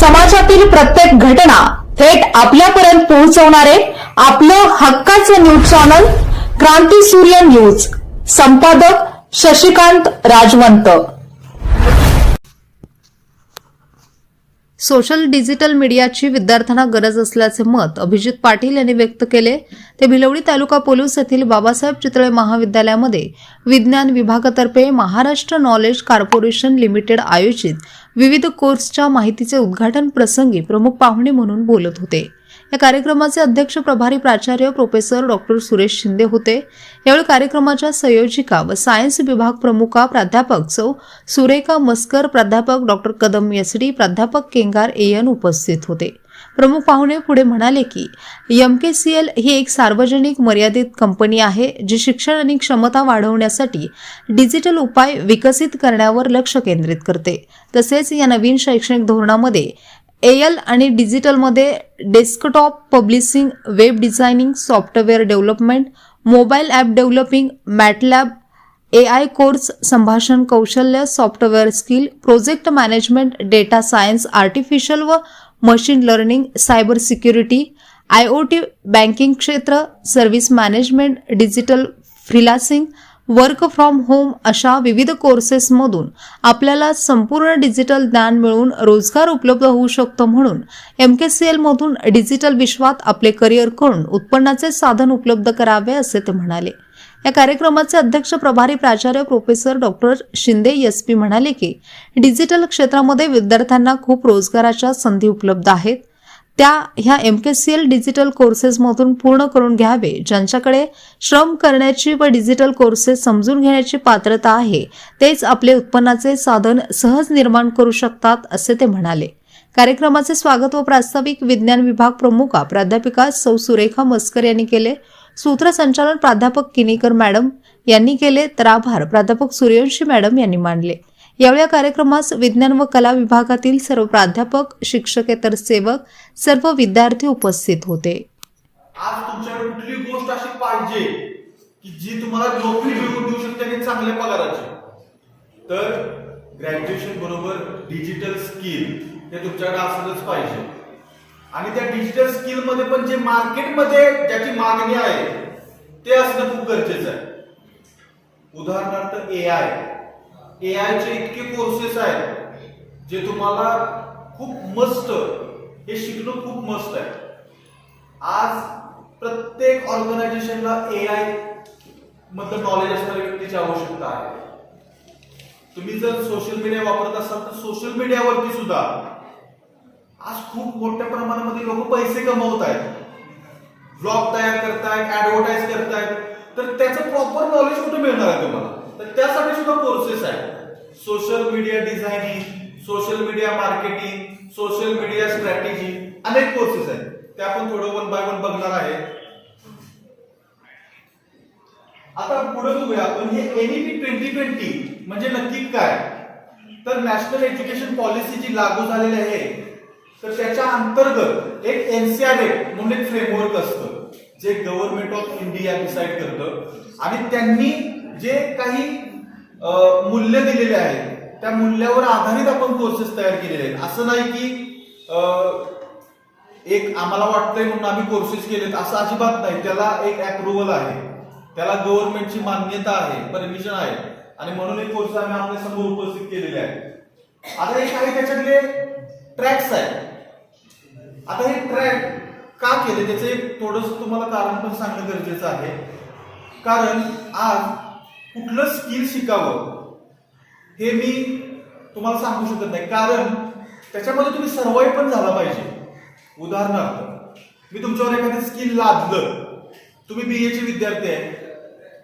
समाजातील प्रत्येक घटना थेट आपल्यापर्यंत पोहोचवणारे आपलं हक्काचं न्यूज चॅनल क्रांती सूर्य न्यूज. संपादक शशिकांत राजवंत. सोशल डिजिटल मीडियाची विद्यार्थ्यांना गरज असल्याचे मत अभिजित पाटील यांनी व्यक्त केले. ते भिलवडी तालुका पोलीस येथील बाबासाहेब चितळे महाविद्यालयामध्ये विज्ञान विभागातर्फे महाराष्ट्र नॉलेज कॉर्पोरेशन लिमिटेड आयोजित विविध कोर्सच्या माहितीचे उद्घाटन प्रसंगी प्रमुख पाहुणे म्हणून बोलत होते. या कार्यक्रमाचे अध्यक्ष प्रभारी प्राचार्य प्रोफेसर डॉक्टर सुरेश शिंदे होते. यावेळी कार्यक्रमाच्या संयोजिका व सायन्स विभाग प्रमुखा प्राध्यापक सौ. सुरेखा मस्कर प्राध्यापक डॉक्टर कदम यसडी प्राध्यापक केंगार एयन उपस्थित होते. प्रमुख पाहुणे पुढे म्हणाले की एम के सी एल ही एक सार्वजनिक मर्यादित कंपनी आहे जी शिक्षण आणि क्षमता वाढवण्यासाठी डिजिटल उपाय विकसित करण्यावर लक्ष केंद्रित करते. तसेच या नवीन शैक्षणिक धोरणामध्ये एल आणि डिजिटलमध्ये desktop publishing web designing software development mobile app developing MATLAB A I course संभाषण कौशल्य software skill project management data science artificial व machine learning cyber security I O T banking क्षेत्र service management digital freelancing work from home अशा विविध कोर्सेसमधून आपल्याला संपूर्ण digital ज्ञान मिळून रोजगार उपलब्ध होऊ शकतो म्हणून एम के सी एलमधून डिजिटल विश्वात आपले करिअर करून उत्पन्नाचे साधन उपलब्ध करावे असे ते म्हणाले. या कार्यक्रमाचे अध्यक्ष प्रभारी प्राचार्य professor doctor Shinde S P म्हणाले की डिजिटल क्षेत्रामध्ये विद्यार्थ्यांना खूप रोजगाराच्या संधी उपलब्ध आहेत. त्या ह्या M K C L digital कोर्सेसमधून पूर्ण करून घ्यावे ज्यांच्याकडे श्रम करण्याची व डिजिटल कोर्सेस समजून घेण्याची पात्रता आहे तेच आपले उत्पन्नाचे साधन सहज निर्माण करू शकतात असे ते म्हणाले. कार्यक्रमाचे स्वागत व प्रास्ताविक विज्ञान विभाग प्रमुखा प्राध्यापिका सौ सुरेखा मस्कर यांनी केले. सूत्रसंचालन प्राध्यापक किनीकर मॅडम यांनी केले तर आभार. प्राध्यापक सूर्यवंशी मॅडम यांनी मानले. यावेळी या कार्यक्रमास विज्ञान व कला विभागातील सर्व प्राध्यापक शिक्षकेतर सेवक सर्व विद्यार्थी उपस्थित होते. आज तुमच्याकडे कुठली गोष्ट अशी पाहिजे की जी तुम्हाला नोकरी मिळवून देऊ शकते आणि चांगल्या पगाराची? तर ग्रॅज्युएशन बरोबर डिजिटल स्किल हे तुमच्याकडे असलंच पाहिजे. आणि त्या डिजिटल स्किलमध्ये पण जे मार्केटमध्ये ज्याची मागणी आहे ते असणं खूप गरजेचं आहे. उदाहरणार्थ ए आय ए चे इतके कोर्सेस आहेत जे तुम्हाला खूप मस्त हे शिकणं खूप मस्त आहे. आज प्रत्येक ऑर्गनायझेशनला ए आय मधलं नॉलेज असणाऱ्या व्यक्तीची आवश्यकता आहे. तुम्ही जर सोशल मीडिया वापरत असाल तर सोशल मीडियावरती सुद्धा आज खूप मोठ्या प्रमाणामध्ये लोक पैसे कमवत आहेत ब्लॉग तयार करतायत ऍडव्हर्टाईज करतायत. तर त्याचं प्रॉपर नॉलेज कुठे मिळणार आहे तुम्हाला? तर त्यासाठी सुद्धा कोर्सेस आहेत. Social media designing social media marketing social media strategy अनेक कोर्सेस आहेत. ते आपण थोडं वन बाय वन बघणार आहे. आता पुढे बघूया आपण हे एनईपी ट्वेंटी ट्वेंटी म्हणजे नक्की काय? तर नॅशनल एज्युकेशन पॉलिसी जी लागू झालेली आहे तर त्याच्या अंतर्गत एक एनसीआरएफ म्हणून एक फ्रेमवर्क असतं जे गव्हर्नमेंट ऑफ इंडिया डिसाईड करतं. आणि त्यांनी जे काही मूल्य दिलेले आहेत त्या मूल्यावर आधारित आपण कोर्सेस तयार केलेले आहेत. असं नाही की एक आम्हाला वाटतंय म्हणून आम्ही कोर्सेस केलेत असं अजिबात नाही. त्याला एक अप्रुव्हल आहे. त्याला गव्हर्नमेंटची मान्यता आहे परमिशन आहे. आणि म्हणून एक कोर्स आम्ही आपल्यासमोर उपस्थित केलेले आहे आता हे काही त्याच्यातले ट्रॅक्स आहेत. आता हे ट्रॅक का केले? त्याचं एक थोडंसं तुम्हाला कारण पण सांगणं गरजेचं आहे. कारण आज कुठलं स्किल शिकावं हे मी तुम्हाला सांगू शकत नाही. कारण त्याच्यामध्ये तुम्ही सर्वाईव्ह पण झाला पाहिजे. उदाहरणार्थ मी तुमच्यावर एखादं स्किल लादलं. तुम्ही बी एचे विद्यार्थी आहे.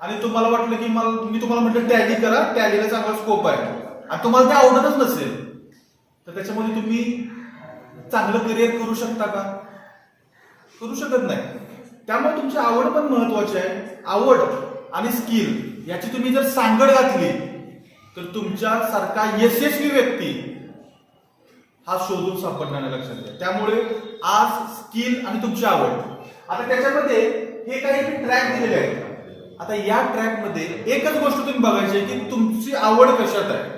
आणि तुम्हाला वाटलं की मला मी तुम्हाला म्हटलं टॅली करा. टॅलीला चांगला स्कोप आहे. आणि तुम्हाला ते आवडतच नसेल. तर त्याच्यामध्ये तुम्ही चांगलं करिअर करू शकता का? करू शकत नाही. त्यामुळे तुमची आवड पण महत्वाची आहे. आवड आणि स्किल याची तुम्ही जर सांगड घातली तर तुमच्यासारखा यशस्वी व्यक्ती हा शोधून सापडणार लक्षात घ्या. त्यामुळे आज स्किल आणि तुमची आवड. आता त्याच्यामध्ये हे काही ट्रॅक दिलेले आहेत. आता या ट्रॅकमध्ये एकच गोष्ट तुम्ही बघायची आहे की तुमची आवड कशात आहे?